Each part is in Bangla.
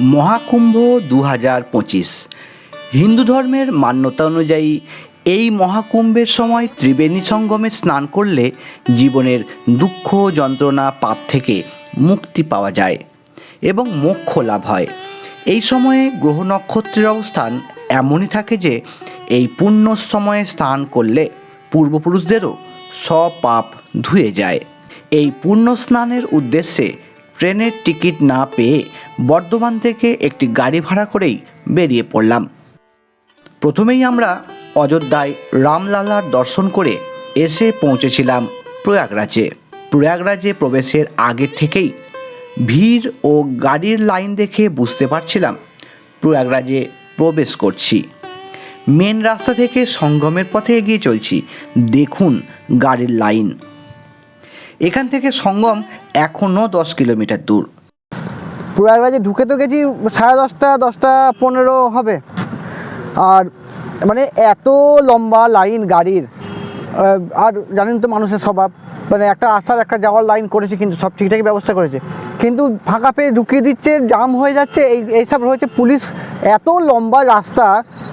মহাকুম্ভ দু হাজার পঁচিশ। হিন্দু ধর্মের মান্যতা অনুযায়ী এই মহাকুম্ভের সময় ত্রিবেণী সঙ্গমে স্নান করলে জীবনের দুঃখ যন্ত্রণা, পাপ থেকে মুক্তি পাওয়া যায় এবং মোক্ষ লাভ হয়। এই সময়ে গ্রহ নক্ষত্রের অবস্থান এমনই থাকে যে এই পুণ্য সময়ে স্নান করলে পূর্বপুরুষদেরও সব পাপ ধুয়ে যায়। এই পুণ্য স্নানের উদ্দেশ্যে ট্রেনের টিকিট না পেয়ে বর্ধমান থেকে একটি গাড়ি ভাড়া করেই বেরিয়ে পড়লাম। প্রথমেই আমরা অযোধ্যায় রামলালার দর্শন করে এসে পৌঁছেছিলাম প্রয়াগরাজে। প্রয়াগরাজে প্রবেশের আগে থেকেই ভিড় ও গাড়ির লাইন দেখে বুঝতে পারছিলাম প্রয়াগরাজে প্রবেশ করছি। মেন রাস্তা থেকে সঙ্গমের পথে এগিয়ে চলছি। দেখুন গাড়ির লাইন। এখান থেকে সঙ্গম এখনও দশ কিলোমিটার দূর। প্রয়াগরাজে ঢুকে তো গেছি সাড়ে দশটা দশটা পনেরো হবে। আর মানে এত লম্বা লাইন গাড়ির আর জানেন তো মানুষের স্বভাব মানে একটা আসার, একটা যাওয়ার লাইন করেছে কিন্তু সব ঠিকঠাকই ব্যবস্থা করেছে। কিন্তু ফাঁকা পেয়ে ঢুকিয়ে দিচ্ছে, জাম হয়ে যাচ্ছে, এই এইসব রয়েছে পুলিশ। এত লম্বা রাস্তা,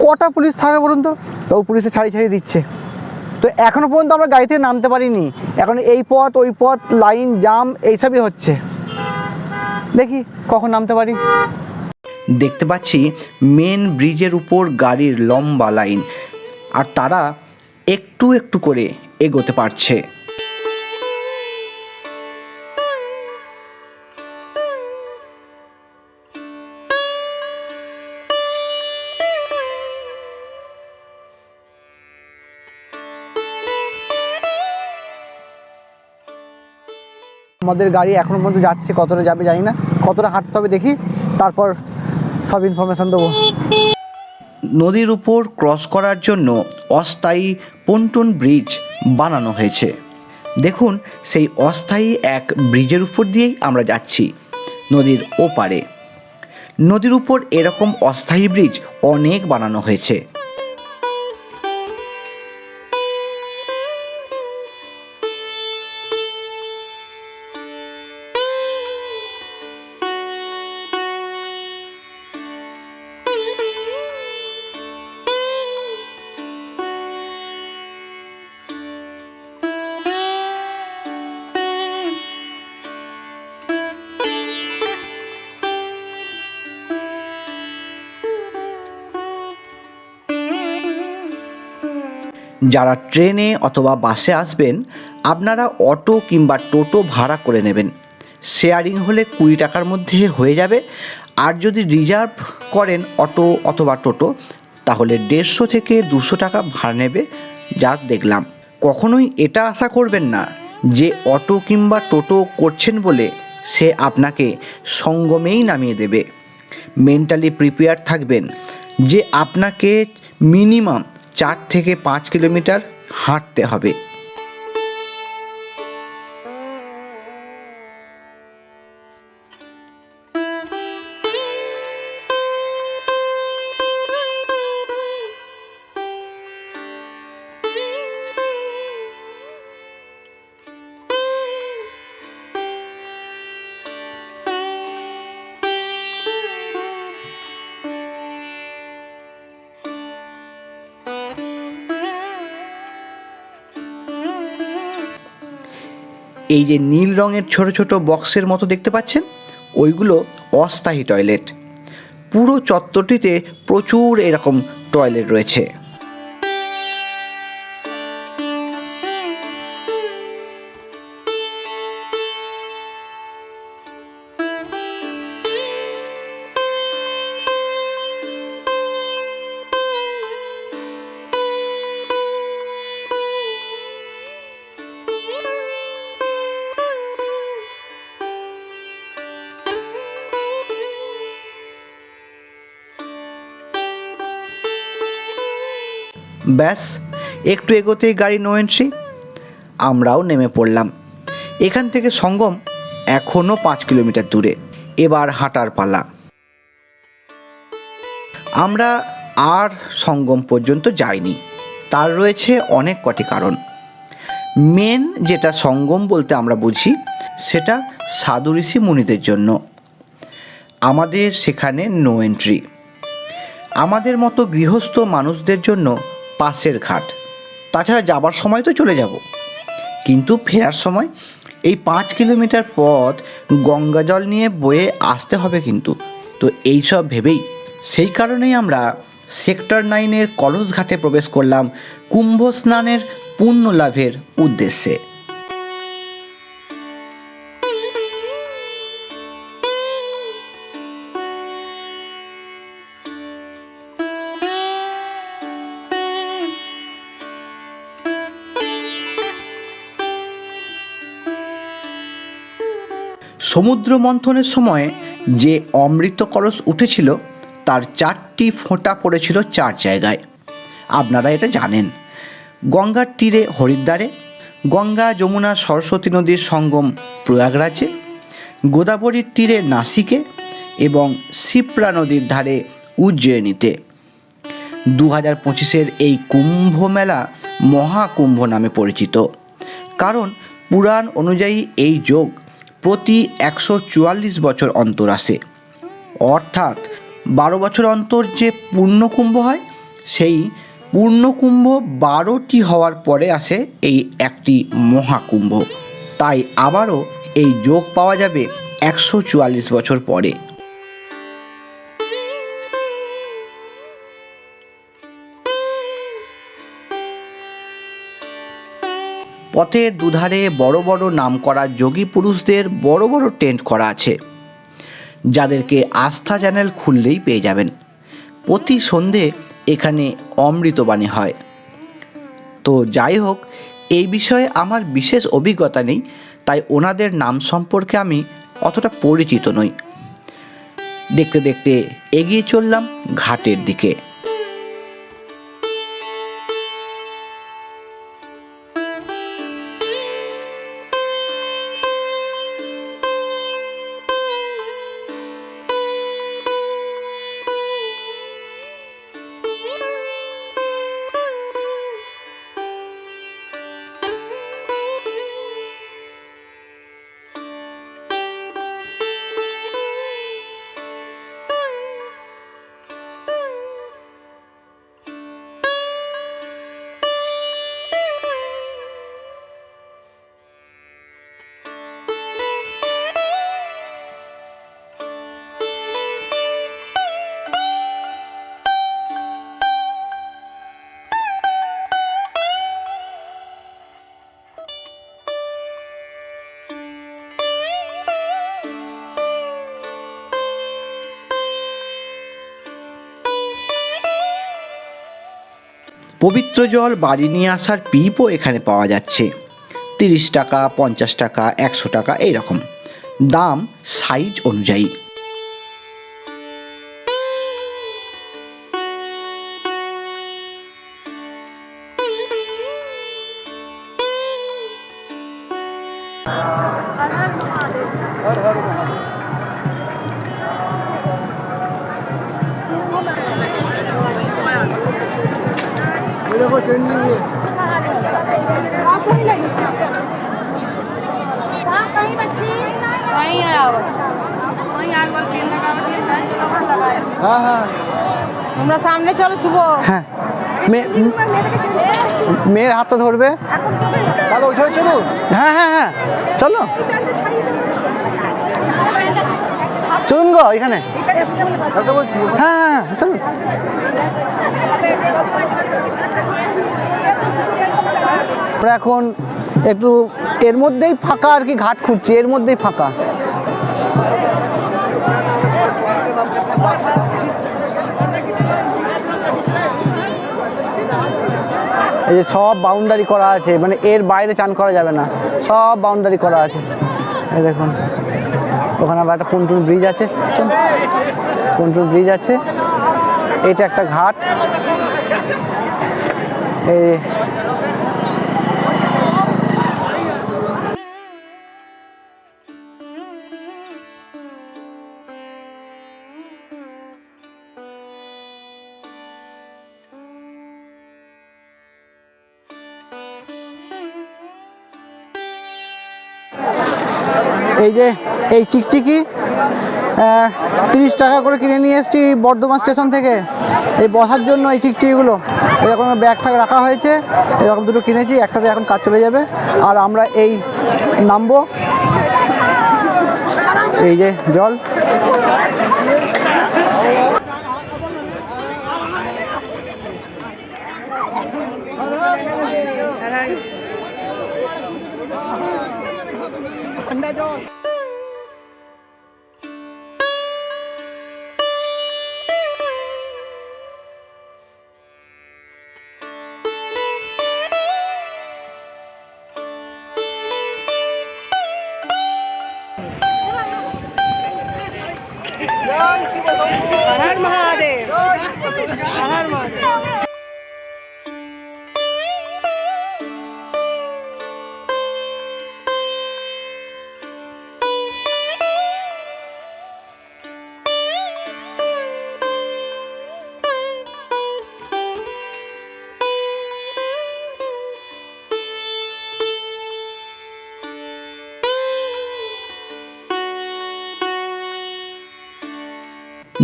কটা পুলিশ থাকে বলুন তো? তবু পুলিশে ছাড়ি ছাড়ি দিচ্ছে। তো এখনও পর্যন্ত আমরা গাড়ি থেকে নামতে পারিনি। এখন এই পথ, ওই পথ, লাইন, জাম, এইসবই হচ্ছে। দেখি কখন নামতে পারি। দেখতে পাচ্ছি মেন ব্রিজের উপর গাড়ির লম্বা লাইন, আর তারা একটু একটু করে এগোতে পারছে। আমাদের গাড়ি এখনও পর্যন্ত যাচ্ছে, কতটা যাবে জানি না। কতটা হাঁটতে হবে দেখি, তারপর সব ইনফরমেশান দেবো। নদীর উপর ক্রস করার জন্য অস্থায়ী পন্টুন ব্রিজ বানানো হয়েছে। দেখুন, সেই অস্থায়ী এক ব্রিজের উপর দিয়েই আমরা যাচ্ছি, নদীর ওপারে। নদীর উপর এরকম অস্থায়ী ব্রিজ অনেক বানানো হয়েছে। যারা ট্রেনে অথবা বাসে আসবেন, আপনারা অটো কিংবা টোটো ভাড়া করে নেবেন। শেয়ারিং হলে কুড়ি টাকার মধ্যে হয়ে যাবে। আর যদি রিজার্ভ করেন অটো অথবা টোটো, তাহলে দেড়শো থেকে দুশো টাকা ভাড়া নেবে যা দেখলাম। কখনোই এটা আশা করবেন না যে অটো কিংবা টোটো করছেন বলে সে আপনাকে সঙ্গমেই নামিয়ে দেবে। মেন্টালি প্রিপেয়ার থাকবেন যে আপনাকে মিনিমাম চার থেকে পাঁচ কিলোমিটার হাঁটতে হবে। এই যে নীল রঙের ছোট ছোট বক্সের মতো দেখতে পাচ্ছেন? ওইগুলো অস্থায়ী টয়লেট। পুরো চত্বরটিতে প্রচুর এরকম টয়লেট রয়েছে। ব্যাস, একটু এগোতেই গাড়ি নো এন্ট্রি আমরাও নেমে পড়লাম। এখান থেকে সঙ্গম এখনও পাঁচ কিলোমিটার দূরে, এবার হাঁটার পালা। আমরা আর সঙ্গম পর্যন্ত যাইনি। তার রয়েছে অনেক কটি কারণ। মেন যেটা সঙ্গম বলতে আমরা বুঝি, সেটা সাধু ঋষি মুনিদের জন্য। আমাদের সেখানে নো এন্ট্রি আমাদের মতো গৃহস্থ মানুষদের জন্য পাশের ঘাট। তাছাড়া যাবার সময় তো চলে যাব। কিন্তু ফেরার সময় এই পাঁচ কিলোমিটার পথ গঙ্গা জল নিয়ে বয়ে আসতে হবে কিন্তু। তো এই সব ভেবেই সেই কারণেই আমরা সেক্টর নাইনের কলস ঘাটে প্রবেশ করলাম কুম্ভ স্নানের পুণ্য লাভের উদ্দেশ্যে। সমুদ্র মন্থনের সময় যে অমৃত কলস উঠেছিল, তার চারটি ফোঁটা পড়েছিল চার জায়গায়। আপনারা এটা জানেন। গঙ্গার তীরে হরিদ্বারে, গঙ্গা, যমুনা, সরস্বতী নদীর সঙ্গম প্রয়াগরাজে, গোদাবরীর তীরে নাসিকে এবং শিপ্রা নদীর ধারে উজ্জয়িনীতে। দু হাজার পঁচিশের এই কুম্ভ মেলা মহাকুম্ভ নামে পরিচিত। কারণ পুরাণ অনুযায়ী এই যোগ প্রতি একশো চুয়াল্লিশ বছর অন্তর আসে। অর্থাৎ বারো বছর অন্তর যে পূর্ণকুম্ভ হয়, সেই পূর্ণকুম্ভ বারোটি হওয়ার পরে আসে এই একটি মহাকুম্ভ। তাই আবারও এই যোগ পাওয়া যাবে একশো চুয়াল্লিশ বছর পরে। পথের দুধারে বড় বড় নামকরা যোগী পুরুষদের বড় বড় টেন্ট করা আছে। যাদেরকে আস্থা চ্যানেল খুললেই পেয়ে যাবেন। প্রতি সন্ধে এখানে অমৃতবাণী হয়। তো যাই হোক, এই বিষয়ে আমার বিশেষ অভিজ্ঞতা নেই, তাই ওনাদের নাম সম্পর্কে আমি অতটা পরিচিত নই। দেখতে দেখতে এগিয়ে চললাম ঘাটের দিকে। পবিত্র জল বাড়ি নিয়ে আসার পিপও এখানে পাওয়া যাচ্ছে। তিরিশ টাকা, পঞ্চাশ টাকা, একশো টাকা, এইরকম। দাম সাইজ অনুযায়ী। হ্যাঁ তোমরা সামনে চলো শুভ। হ্যাঁ। মেয়ে মেয়ের হাতটা ধরবে। তাহলে ওইখানে চলুন হ্যাঁ হ্যাঁ হ্যাঁ। চলো। চলুন গো এখানে। হ্যাঁ হ্যাঁ হ্যাঁ চলুন আমরা এখন একটু এর মধ্যেই ফাঁকা আর কি ঘাট খুঁজছি। এর মধ্যেই ফাঁকা। এই যে সব বাউন্ডারি করা আছে মানে এর বাইরে চান করা যাবে না। সব বাউন্ডারি করা আছে। এই দেখুন, ওখানে আবার একটা পন্টুন ব্রিজ আছে। পন্টুন ব্রিজ আছে। এটা একটা ঘাট। এই এই যে, এই চিকচিকি তিরিশ টাকা করে কিনে নিয়ে এসেছি বর্ধমান স্টেশন থেকে। এই বসার জন্য এই চিকচিকিগুলো। এরকম ব্যাগ ফ্যাগ রাখা হয়েছে। এরকম দুটো কিনেছি একটাতে এখন কাজ চলে যাবে। আর আমরা এই নামবো। এই যে জল।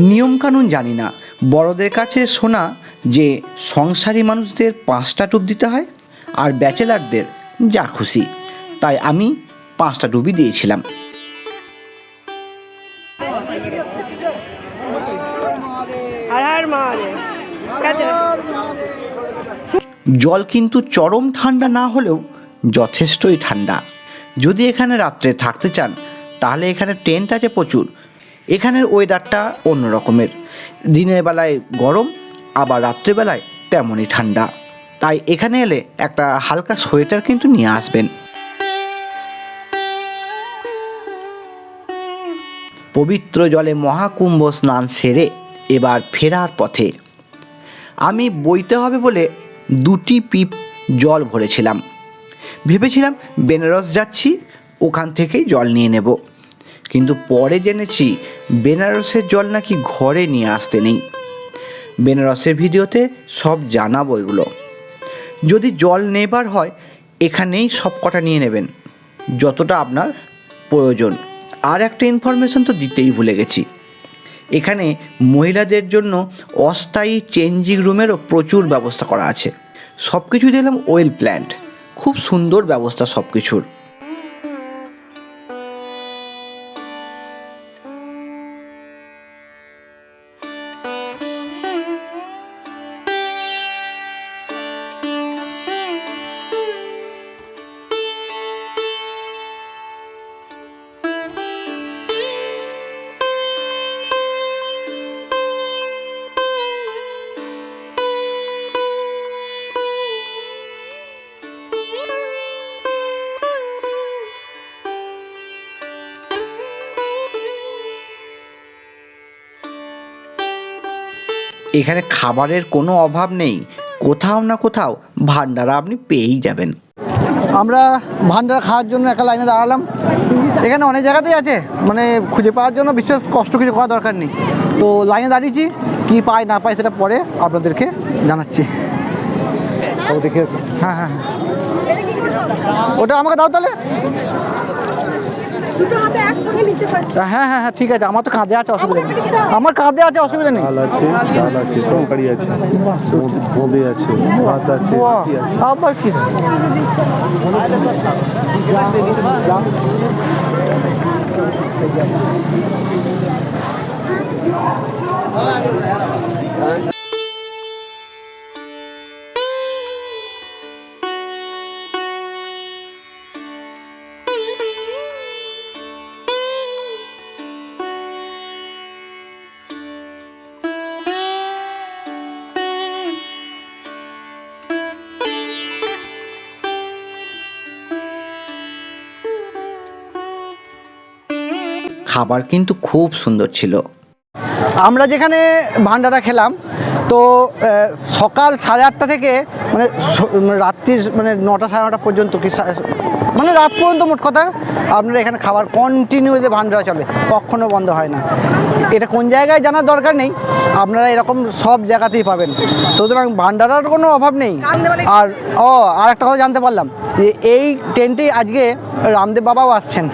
নিয়মকানুন জানি না। বড়দের কাছে শোনা যে সংসারী মানুষদের পাঁচটা টুপ দিতে হয় আর ব্যাচেলারদের যা খুশি। তাই আমি পাঁচটা টুপি দিয়েছিলাম। জল কিন্তু চরম ঠান্ডা না হলেও যথেষ্টই ঠান্ডা। যদি এখানে রাত্রে থাকতে চান তাহলে এখানে টেন্ট আছে প্রচুর। এখানের ওয়েদারটা অন্য রকমের। দিনের বেলায় গরম, আবার রাত্রেবেলায় তেমনই ঠান্ডা। তাই এখানে এলে একটা হালকা সোয়েটার কিন্তু নিয়ে আসবেন। পবিত্র জলে মহাকুম্ভ স্নান সেরে এবার ফেরার পথে। আমি বইতে হবে বলে দুটি পিপ জল ভরেছিলাম। ভেবেছিলাম বেনারস যাচ্ছি, ওখান থেকেই জল নিয়ে নেব। কিন্তু পরে জেনেছি বেনারসের জল নাকি ঘরে নিয়ে আসতে নেই। বেনারসের ভিডিওতে সব জানাব এগুলো। যদি জল নেবার হয়, এখানেই সব কটা নিয়ে নেবেন, যতটা আপনার প্রয়োজন। আর একটা ইনফরমেশন তো দিতেই ভুলে গেছি। এখানে মহিলাদের জন্য অস্থায়ী চেঞ্জিং রুমেরও প্রচুর ব্যবস্থা করা আছে। সব কিছু দিলাম ওয়েল প্ল্যান্ট খুব সুন্দর ব্যবস্থা সব কিছুর এখানে খাবারের কোনো অভাব নেই। কোথাও না কোথাও ভান্ডারা আপনি পেয়েই যাবেন। আমরা ভান্ডারা খাওয়ার জন্য একটা লাইনে দাঁড়ালাম। এখানে অনেক জায়গাতেই আছে। মানে খুঁজে পাওয়ার জন্য বিশেষ কষ্ট কিছু করার দরকার নেই। তো লাইনে দাঁড়িয়েছি। কি পাই না পাই সেটা পরে আপনাদেরকে জানাচ্ছি। দেখে হ্যাঁ হ্যাঁ হ্যাঁ। ওটা আমাকে দাও তাহলে। দুটো হাতে একসঙ্গে নিতে পারছি। হ্যাঁ হ্যাঁ হ্যাঁ ঠিক আছে আমার তো কাঁধে আছে অসুবিধা নেই। আমার কাঁধে আছে অসুবিধা নেই। ডাল আছে ডাল আছে তরকারি আছে বোঁদে- আছে ভাত আছে বাহ, রুটি আছে। আবার কি? খাবার কিন্তু খুব সুন্দর ছিল। আমরা যেখানে ভান্ডারা খেলাম, তো সকাল সাড়ে আটটা থেকে মানে রাত্রির মানে নটা সাড়ে নটা পর্যন্ত কি মানে রাত পর্যন্ত মোট কথা আপনারা এখানে খাবার কন্টিনিউ যে ভান্ডারা চলে কখনো বন্ধ হয় না। এটা কোন জায়গায় জানার দরকার নেই আপনারা এরকম সব জায়গাতেই পাবেন। সুতরাং ভান্ডারার কোনো অভাব নেই। আর ও আর একটা কথা জানতে পারলাম যে এই ট্রেনটি আজকে রামদেব বাবাও আসছেন।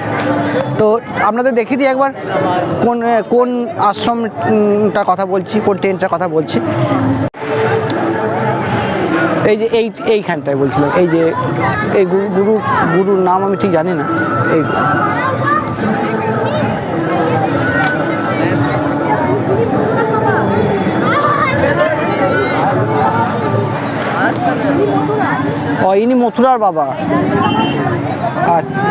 তো আপনাদের দেখিয়ে দিই একবার কোন কোন আশ্রমটার কথা বলছি কোন ট্রেনটার কথা বলছি। এই যে এই, এইখানটায় বলছিলাম, এই যে এই গুরু গুরু, গুরুর নাম আমি ঠিক জানি না। এই ইনি মথুরার বাবা। আচ্ছা।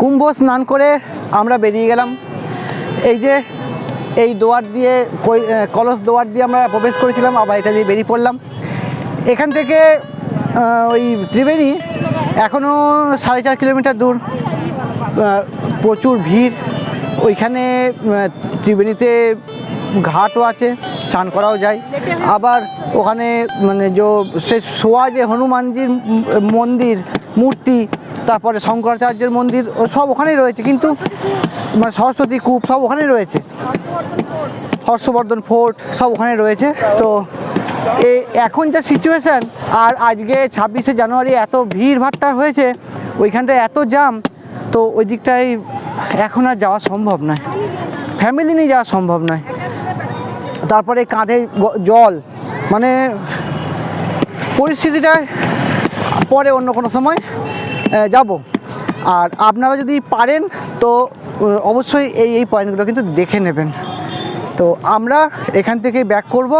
কুম্ভ স্নান করে আমরা বেরিয়ে গেলাম। এই যে এই দোয়ার দিয়ে কলস দোয়ার দিয়ে আমরা প্রবেশ করেছিলাম, আবার এটা দিয়ে বেরিয়ে পড়লাম। এখান থেকে ওই ত্রিবেণী এখনও সাড়ে চার কিলোমিটার দূর। প্রচুর ভিড়। ওইখানে ত্রিবেণীতে ঘাটও আছে স্নান করাও যায়। আবার ওখানে মানে যে সে শোয়া যে হনুমানজির মন্দির, মূর্তি তারপরে শঙ্করাচার্যের মন্দির, ও সব ওখানেই রয়েছে, কিন্তু মানে সরস্বতী কূপ সব ওখানেই রয়েছে। হর্ষবর্ধন ফোর্ট সব ওখানে রয়েছে। তো এ, এখন যা সিচুয়েশান আর আজকে ছাব্বিশে জানুয়ারি এত ভিড় ভাট্টা হয়েছে, ওইখানটায় এত জাম তো ওই দিকটায় এখন আর যাওয়া সম্ভব নয়। ফ্যামিলি নিয়ে যাওয়া সম্ভব নয়। তারপরে কাঁধে জল মানে পরিস্থিতিটা পরে অন্য কোনো সময় যাব। আর আপনারা যদি পারেন, তো অবশ্যই এই এই পয়েন্টগুলো কিন্তু দেখে নেবেন। তো আমরা এখান থেকে ব্যাক করব,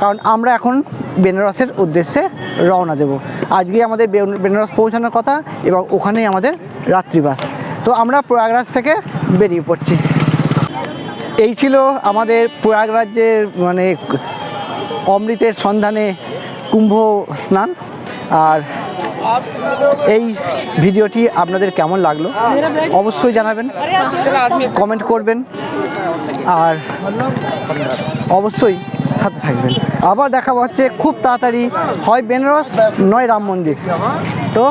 কারণ আমরা এখন বেনারসের উদ্দেশ্যে রওনা দেব। আজকে আমাদের বেনারস পৌঁছানোর কথা এবং ওখানেই আমাদের রাত্রিবাস। তো আমরা প্রয়াগরাজ থেকে বেরিয়ে পড়ছি। এই ছিল আমাদের প্রয়াগরাজ্যের মানে অমৃতের সন্ধানে কুম্ভ স্নান। আর এই ভিডিওটি আপনাদের কেমন লাগল? অবশ্যই জানাবেন কমেন্ট করবেন, আর অবশ্যই সাথে থাকবেন। আবার দেখা হচ্ছে খুব তাড়াতাড়ি, হয় বেনারস, নয় রাম মন্দির। তো